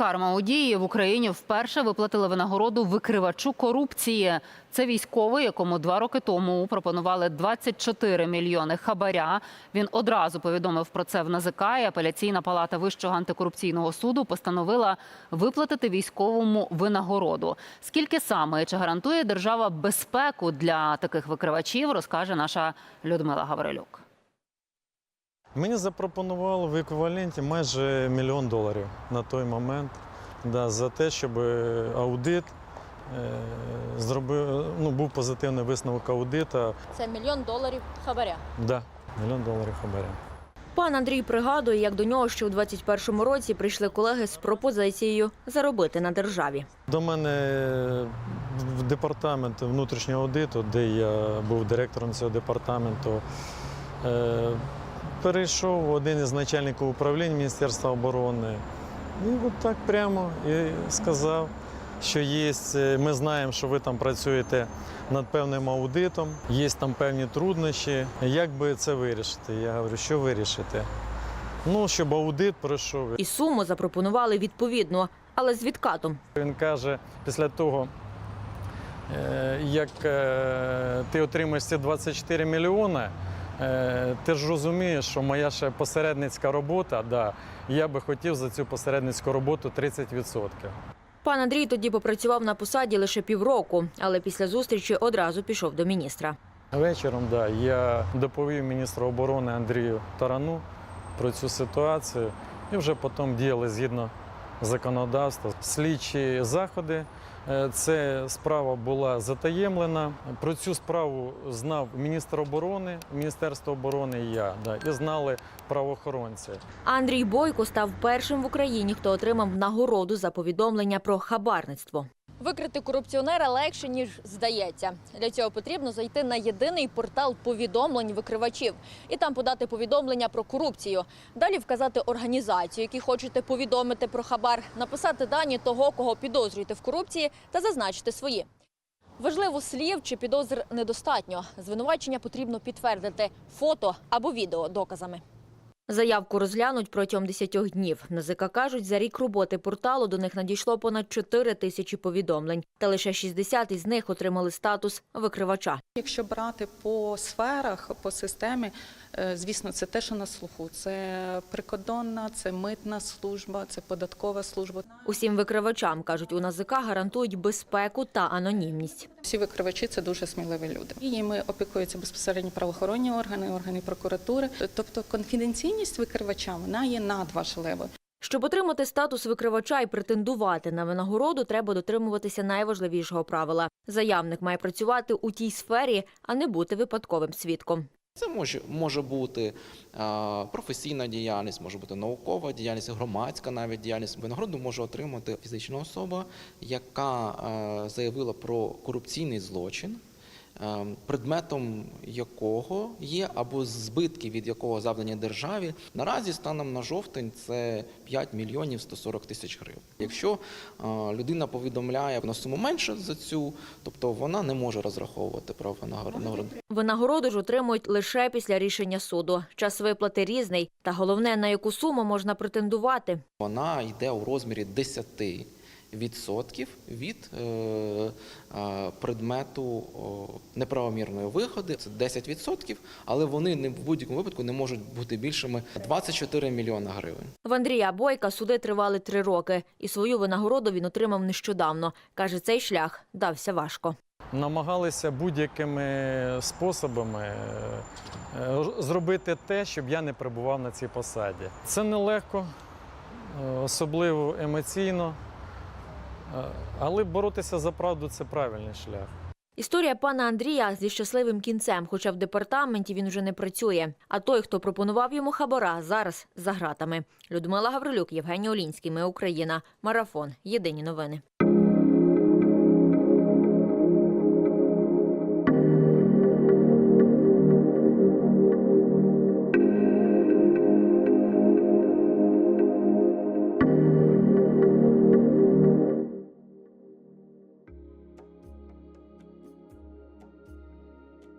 Карма у дії в Україні вперше виплатили винагороду викривачу корупції. Це військовий, якому два роки тому пропонували 24 мільйони хабаря. Він одразу повідомив про це в НАЗК. І апеляційна палата Вищого антикорупційного суду постановила виплатити військовому винагороду. Скільки саме чи гарантує держава безпеку для таких викривачів, розкаже наша Людмила Гаврилюк. Мені запропонували в еквіваленті майже мільйон доларів на той момент да, за те, щоб аудит е, зробив, ну, був позитивний висновок аудита. Це мільйон доларів хабаря. Да, мільйон доларів хабаря. Пан Андрій пригадує, як до нього ще у 21-му році прийшли колеги з пропозицією заробити на державі. До мене в департамент внутрішнього аудиту, де я був директором цього департаменту, е, перейшов один із начальників управління Міністерства оборони. І от так прямо і сказав, що є, е, ми знаємо, що ви там працюєте над певним аудитом, є там певні труднощі. Як би це вирішити? Я говорю, що вирішити? Ну, щоб аудит пройшов. І суму запропонували відповідно, але з відкатом. Він каже, після того, е, як е, ти отримаєш ці 24 мільйони, ти ж розумієш, що моя ще посередницька робота, да, я би хотів за цю посередницьку роботу 30%. Пан Андрій тоді попрацював на посаді лише півроку, але після зустрічі одразу пішов до міністра. Вечором да, я доповів міністру оборони Андрію Тарану про цю ситуацію і вже потім діяли згідно законодавства. Слідчі заходи. Е, Це справа була затаємлена. Про цю справу знав міністр оборони, Міністерство оборони і я. Да, і знали правоохоронці. Андрій Бойко став першим в Україні, хто отримав нагороду за повідомлення про хабарництво. Викрити корупціонера легше ніж здається. Для цього потрібно зайти на єдиний портал повідомлень викривачів і там подати повідомлення про корупцію. Далі вказати організацію, які хочете повідомити про хабар, написати дані того, кого підозрюєте в корупції, та зазначити свої. Важливо слів чи підозр недостатньо. Звинувачення потрібно підтвердити фото або відео доказами. Заявку розглянуть протягом 10 днів. НАЗК кажуть, за рік роботи порталу до них надійшло понад 4 тисячі повідомлень, та лише 60 із них отримали статус викривача. Якщо брати по сферах, по системі, е, звісно, це те, що на слуху. Це прикордонна, це митна служба, це податкова служба. Усім викривачам кажуть, у НАЗК гарантують безпеку та анонімність. Всі викривачі це дуже сміливі люди. Їми опікуються безпосередньо правоохоронні органи, органи прокуратури. Тобто конфіденційність викривача вона є надважливою. Щоб отримати статус викривача і претендувати на винагороду, треба дотримуватися найважливішого правила. Заявник має працювати у тій сфері, а не бути випадковим свідком. Це може, може бути професійна діяльність, може бути наукова діяльність, громадська навіть діяльність. Винагороду може отримати фізична особа, яка заявила про корупційний злочин, предметом якого є або збитки, від якого завдані державі. Наразі станом на жовтень це 5 мільйонів 140 тисяч гривень. Якщо е, людина повідомляє на суму менше за цю, тобто вона не може розраховувати право винагороду. Винагороду ж отримують лише після рішення суду. Час виплати різний, та головне, на яку суму можна претендувати. Вона йде у розмірі 10 відсотків від е, предмету неправомірної виходи. Це 10 відсотків, але вони не в будь-якому випадку не можуть бути більшими 24 мільйона гривень. В Андрія Бойка суди тривали три роки, і свою винагороду він отримав нещодавно. Каже, цей шлях дався важко. Намагалися будь-якими способами е, е, зробити те, щоб я не перебував на цій посаді. Це нелегко, е, особливо емоційно, е, але боротися за правду це правильний шлях. Історія пана Андрія зі щасливим кінцем, хоча в департаменті він вже не працює. А той, хто пропонував йому хабара, зараз за гратами. Людмила Гаврилюк, Євгеній Олінський. Ми Україна. Марафон. Єдині новини.